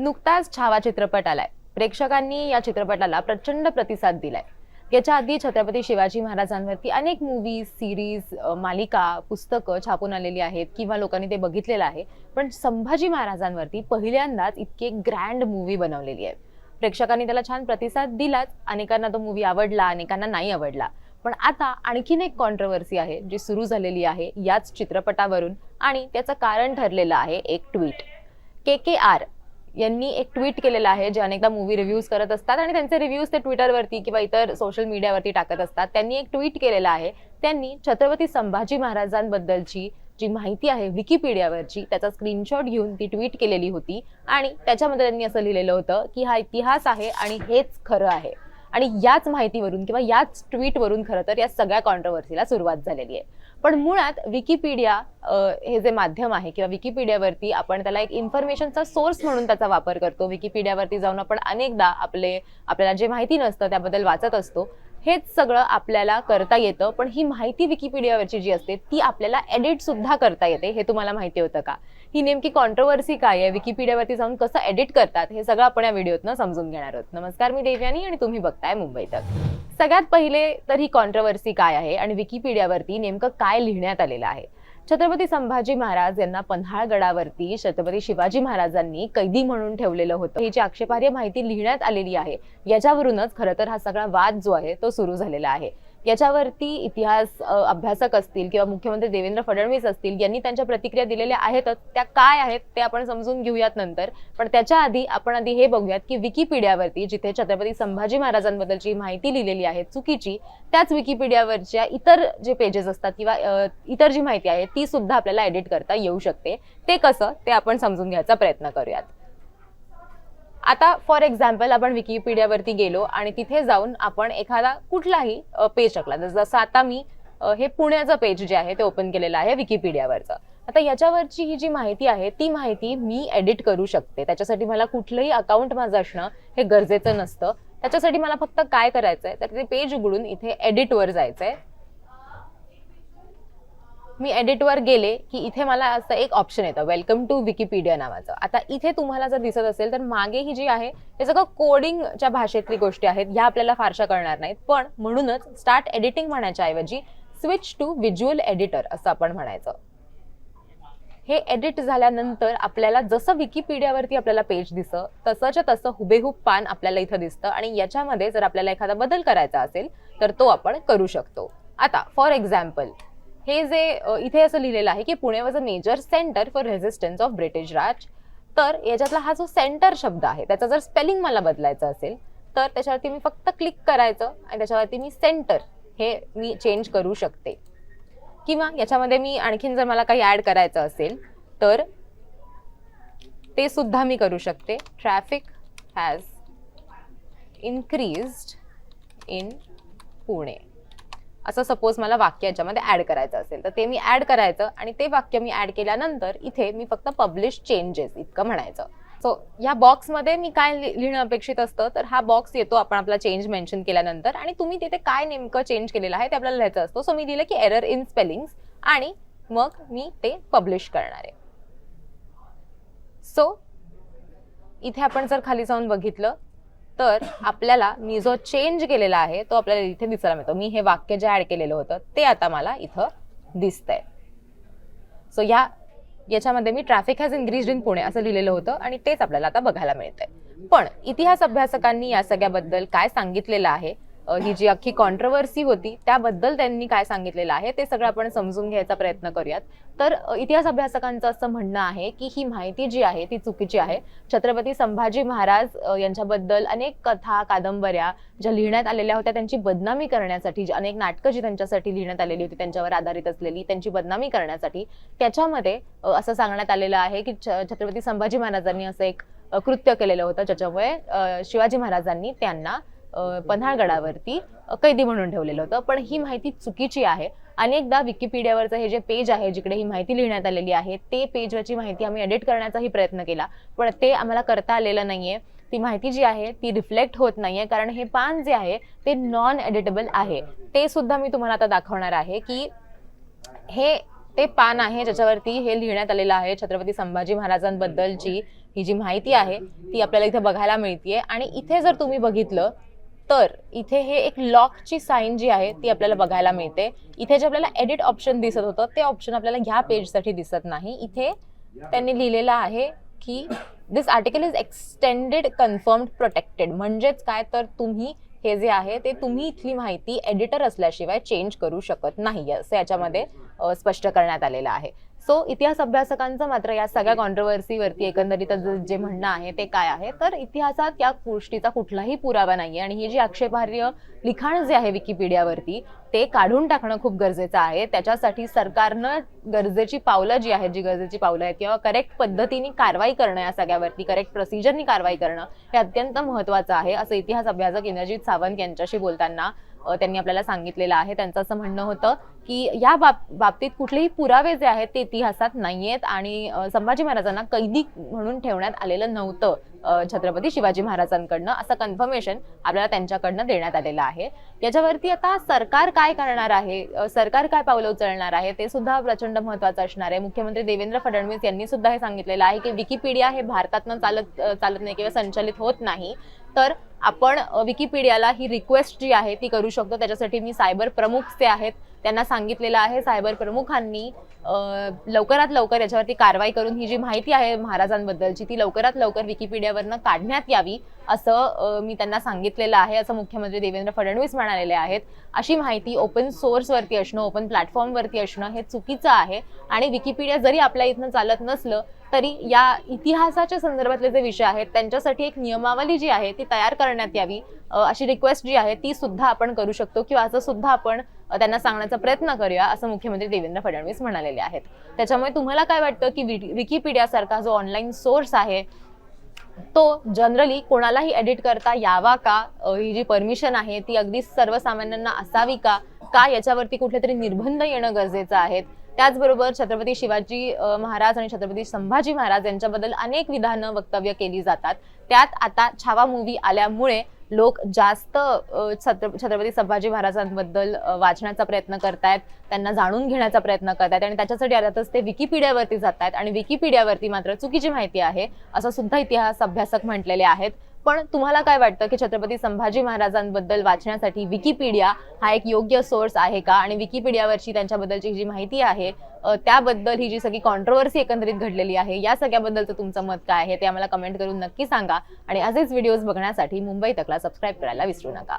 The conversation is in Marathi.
नुकताच छावा चित्रपट आलाय. प्रेक्षकांनी या चित्रपटाला प्रचंड प्रतिसाद दिलाय. याच्या आधी छत्रपती शिवाजी महाराजांवरती अनेक मूवीज सिरीज मालिका पुस्तकं छापून आलेली आहेत किंवा लोकांनी ते बघितलेलं आहे. पण संभाजी महाराजांवरती पहिल्यांदाच इतकी एक ग्रँड मूवी बनवलेली आहे. प्रेक्षकांनी त्याला छान प्रतिसाद दिलाच. अनेकांना तो मूवी आवडला अनेकांना नाही आवडला. पण आता आणखीन एक कॉन्ट्रवर्सी आहे जी सुरू झालेली आहे याच चित्रपटावरून आणि त्याचं कारण ठरलेलं आहे एक ट्विट के के आर. यांनी एक ट्विट केलेलं आहे जे अनेकदा मूवी रिव्ह्यूज करत असतात आणि त्यांचे रिव्ह्यूज ते ट्विटरवरती किंवा इतर सोशल मीडियावरती टाकत असतात. त्यांनी एक ट्विट केलेलं आहे. त्यांनी छत्रपती संभाजी महाराजांबद्दलची जी माहिती आहे विकिपीडियावरची त्याचा स्क्रीनशॉट घेऊन ती ट्विट केलेली होती. आणि त्याच्यामध्ये त्यांनी असं लिहिलेलं होतं की हा इतिहास आहे आणि हेच खरं आहे. आणि याच माहितीवरून किंवा याच ट्विटवरून खरं तर या सगळ्या कॉन्ट्रोवर्सीला सुरुवात झालेली आहे. पण मुळात विकिपीडिया हे जे माध्यम आहे किंवा विकिपीडियावरती आपण त्याला एक इन्फॉर्मेशनचा सोर्स म्हणून त्याचा वापर करतो. विकिपीडियावरती जाऊन आपण अनेकदा आपले आपल्याला जे माहिती नसतं त्याबद्दल वाचत असतो. हेच सगळं आपल्याला करता येतं. पण ही माहिती विकिपीडियावरची जी असते ती आपल्याला एडिट सुद्धा करता येते. हे तुम्हाला माहिती होतं का? ही नेमकी कॉन्ट्रोवर्सी काय आहे? विकिपीडियावरती जाऊन कसं एडिट करतात? हे सगळं आपण या व्हिडिओतनं समजून घेणार आहोत. नमस्कार मी देवयानी आणि तुम्ही बघताय मुंबई तक. सगळ्यात पहिले तर ही कॉन्ट्रोवर्सी काय आहे आणि विकिपीडियावरती नेमकं काय लिहिण्यात आलेलं आहे? छत्रपती संभाजी महाराज यांना पन्हाळगडावरती छत्रपती शिवाजी महाराजांनी कैदी म्हणून ठेवलेलं होतं. ही जी आक्षेपार्ह माहिती लिहिण्यात आलेली आहे याच्यावरूनच खरं तर हा सगळा वाद जो आहे तो सुरू झालेला आहे. याच्यावरती इतिहास अभ्यासक असतील किंवा मुख्यमंत्री देवेंद्र फडणवीस असतील यांनी त्यांच्या प्रतिक्रिया दिलेल्या आहेतच. त्या काय आहेत ते आपण समजून घेऊयात नंतर. पण त्याच्या आधी आपण आधी हे बघूयात की विकिपीडियावरती जिथे छत्रपती संभाजी महाराजांबद्दलची माहिती लिहिलेली आहे चुकीची त्याच विकिपीडियावरच्या इतर जे पेजेस असतात किंवा इतर जी माहिती आहे ती सुद्धा आपल्याला एडिट करता येऊ शकते. ते कसं? ते आपण समजून घ्यायचा प्रयत्न करूयात. आता फॉर एक्झाम्पल आपण विकिपीडियावरती गेलो आणि तिथे जाऊन आपण एखादा कुठलाही पेज टाकला. जसं आता मी हे पुण्याचं पेज जे आहे ते ओपन केलेलं आहे विकिपीडियावरचं आता याच्यावरची ही जी माहिती आहे ती माहिती मी एडिट करू शकते. त्याच्यासाठी मला कुठलंही अकाउंट माझं असणं हे गरजेचं नसतं. त्याच्यासाठी मला फक्त काय करायचंय तर ते पेज उघडून इथे एडिटवर जायचंय. मी एडिटवर गेले की इथे मला असं एक ऑप्शन येतं. वेलकम टू विकिपीडिया नावाचं. आता इथे तुम्हाला जर दिसत असेल तर मागे ही जी आहे हे सगळं कोडिंगच्या भाषेतली गोष्टी आहेत. ह्या आपल्याला फारशा कळणार नाहीत. पण म्हणूनच स्टार्ट एडिटिंग म्हणायच्या ऐवजी स्विच टू व्हिज्युअल एडिटर असं आपण म्हणायचं. हे एडिट झाल्यानंतर आपल्याला जसं विकिपीडियावरती आपल्याला पेज दिसतं तसंच्या तसं हुबेहूब पान आपल्याला इथं दिसतं. आणि याच्यामध्ये जर आपल्याला एखादा बदल करायचा असेल तर तो आपण करू शकतो. आता फॉर एक्झाम्पल हे जे इथे असं लिहिलेलं आहे की Pune was a major centre for resistance of British Raj तर याच्यातला हा जो सेंटर शब्द आहे त्याचा जर स्पेलिंग मला बदलायचं असेल तर त्याच्यावरती मी फक्त क्लिक करायचं आणि त्याच्यावरती मी सेंटर हे मी चेंज करू शकते. किंवा याच्यामध्ये मी आणखीन जर मला काही ॲड करायचं असेल तर ते सुद्धा मी करू शकते. Traffic has increased in Pune असं सपोज मला वाक्य याच्यामध्ये ऍड करायचं असेल तर ते मी ऍड करायचं आणि ते वाक्य मी ऍड केल्यानंतर इथे मी फक्त पब्लिश चेंजेस इतकं म्हणायचं. सो या बॉक्समध्ये मी काय लि- लिहिणं अपेक्षित असतं? तर हा बॉक्स येतो आपण आपला चेंज मेन्शन केल्यानंतर आणि तुम्ही तिथे काय नेमकं चेंज केलेलं आहे ते आपल्याला लिहायचं असतं. सो मी लिहिलं की एरर इन स्पेलिंग आणि मग मी ते पब्लिश करणार आहे. सो इथे आपण जर खाली जाऊन बघितलं तर आपल्याला मी जो चेंज केलेला आहे तो आपल्याला इथे दिसायला मिळतो. मी हे वाक्य जे ऍड केलेलं होतं ते आता मला इथं दिसतंय. सो या याच्यामध्ये मी traffic has increase in Pune असं लिहिलेलं होतं आणि तेच आपल्याला आता बघायला मिळतंय. पण इतिहास अभ्यासकांनी या सगळ्याबद्दल काय सांगितलेलं आहे ही जी अख्खी कॉन्ट्रोवर्सी होती त्याबद्दल त्यांनी काय सांगितलेलं आहे ते सगळं आपण समजून घ्यायचा प्रयत्न करूयात. तर इतिहास अभ्यासकांचं असं म्हणणं आहे की ही माहिती जी आहे ती चुकीची आहे. छत्रपती संभाजी महाराज यांच्याबद्दल अनेक कथा कादंबऱ्या ज्या लिहिण्यात आलेल्या होत्या त्यांची बदनामी करण्यासाठी अनेक नाटकं जी त्यांच्यासाठी लिहिण्यात आलेली होती त्यांच्यावर आधारित असलेली त्यांची बदनामी करण्यासाठी त्याच्यामध्ये असं सांगण्यात आलेलं आहे की छ- छत्रपती संभाजी महाराजांनी असं एक कृत्य केलेलं होतं ज्याच्यामुळे शिवाजी महाराजांनी त्यांना पन्हाळगडावरती कैदी म्हणून ठेवलेलं होतं. पण ही माहिती चुकीची आहे. अनेकदा विकिपीडियावरचं हे जे पेज आहे जिकडे ही माहिती लिहिण्यात आलेली आहे ते पेजवरची माहिती आम्ही एडिट करण्याचाही प्रयत्न केला. पण ते आम्हाला करता आलेलं नाहीये. ती माहिती जी आहे ती रिफ्लेक्ट होत नाहीये. कारण हे पान जे आहे ते नॉन एडिटेबल आहे. ते सुद्धा मी तुम्हाला आता दाखवणार आहे की हे ते पान आहे ज्याच्यावरती हे लिहिण्यात आलेलं आहे छत्रपती संभाजी महाराजांबद्दलची ही जी माहिती आहे ती आपल्याला इथे बघायला मिळतीये. आणि इथे जर तुम्ही बघितलं तर इथे हे एक लॉकची साईन जी आहे ती आपल्याला बघायला मिळते. इथे जे आपल्याला एडिट ऑप्शन दिसत होतं ते ऑप्शन आपल्याला ह्या पेजसाठी दिसत नाही. इथे त्यांनी लिहिलेलं आहे की this article is extended confirmed protected म्हणजेच काय? तर तुम्ही हे जे आहे ते तुम्ही इथली माहिती एडिटर असल्याशिवाय चेंज करू शकत नाही. असं याच्यामध्ये स्पष्ट करण्यात आलेलं आहे. सो इतिहास अभ्यासकांचं मात्र या सगळ्या कॉन्ट्रोवर्सीवरती एकंदरीत जे- म्हणणं आहे ते काय आहे? तर इतिहासात या गोष्टीचा कुठलाही पुरावा नाही आणि हे जे आक्षेपार्ह लिखाण जे आहे विकिपीडियावरती ते काढून टाकणं खूप गरजेचं आहे. त्याच्यासाठी सरकारनं गरजेची पावलं जी आहेत जी गरजेची पावलं आहेत किंवा करेक्ट पद्धतीने कारवाई करणं या सगळ्यावरती करेक्ट प्रोसिजरनी कारवाई करणं हे अत्यंत महत्त्वाचं आहे असं इतिहास अभ्यासक इंद्रजित सावंत यांच्याशी बोलताना त्यांनी आपल्याला सांगितलेलं आहे. त्यांचं असं म्हणणं होतं की या बाब बाबतीत कुठलेही पुरावे जे आहेत ते इतिहासात नाहीयेत आणि संभाजी महाराजांना कैदी म्हणून ठेवण्यात आलेलं नव्हतं. छत्रपती शिवाजी महाराजांकडनं असं कन्फर्मेशन आपल्याला त्यांच्याकडनं देण्यात आलेलं आहे. याच्यावरती आता सरकार काय करणार आहे? सरकार काय पावलं उचलणार आहे? ते सुद्धा प्रचंड महत्वाचं असणार आहे. मुख्यमंत्री देवेंद्र फडणवीस यांनी सुद्धा हे सांगितलेलं आहे की विकिपीडिया हे भारतातनं चालत चालत नाही किंवा संचालित होत नाही. तर आपण विकिपीडियाला ही रिक्वेस्ट जी आहे ती करू शकतो. त्याच्यासाठी मी सायबर प्रमुख जे आहेत त्यांना सांगितलेलं आहे. सायबर प्रमुखांनी लवकरात लवकर याच्यावरती कारवाई करून ही जी माहिती आहे महाराजांबद्दलची ती लवकरात लवकर विकिपीडियावरनं काढण्यात यावी असं मी त्यांना सांगितलेलं आहे असं मुख्यमंत्री देवेंद्र फडणवीस म्हणालेले आहेत. अशी माहिती ओपन सोर्सवरती असणं ओपन प्लॅटफॉर्मवरती असणं हे चुकीचं आहे आणि विकिपीडिया जरी आपल्या इथनं चालत नसलं तरी या इतिहासाच्या संदर्भातले जे विषय आहेत त्यांच्यासाठी एक नियमावली जी आहे ती तयार करण्यात यावी अशी रिक्वेस्ट जी आहे ती सुद्धा आपण करू शकतो किंवा असं सुद्धा आपण त्यांना सांगण्याचा प्रयत्न करूया असं मुख्यमंत्री देवेंद्र फडणवीस म्हणालेले आहेत. त्याच्यामुळे तुम्हाला काय वाटतं की विकिपीडिया सारखा जो ऑनलाईन सोर्स आहे तो जनरली कोणालाही एडिट करता यावा का? ही जी परमिशन आहे ती अगदी सर्वसामान्यांना असावी का? का याच्यावरती कुठले तरी निर्बंध येणं गरजेचं आहे त्याचबरोबर छत्रपती शिवाजी महाराज आणि छत्रपती संभाजी महाराज यांच्याबद्दल अनेक विधानं वक्तव्य केली जातात. त्यात आता छावा मूवी आल्यामुळे लोक जास्त छत्रपती संभाजी महाराजांबद्दल वाचण्याचा प्रयत्न करतायत त्यांना जाणून घेण्याचा प्रयत्न करतायत आणि त्याच्यासाठी अर्थातच ते विकिपीडियावरती जात आहेत आणि विकिपीडियावरती मात्र चुकीची माहिती आहे असं सुद्धा इतिहास अभ्यासक म्हटलेले आहेत. पण तुम्हाला काय वाटतं की छत्रपती संभाजी महाराजांबद्दल वाचण्यासाठी विकिपीडिया हा एक योग्य सोर्स आहे का? आणि विकिपीडियावरची त्यांच्याबद्दलची जी माहिती आहे त्याबद्दल ही जी सगळी कॉन्ट्रोवर्सी एकंदरीत घडलेली आहे या सगळ्याबद्दलचं तुमचं मत काय आहे ते आम्हाला कमेंट करून नक्की सांगा. आणि असेच व्हिडिओज बघण्यासाठी मुंबई तकला सबस्क्राईब करायला विसरू नका.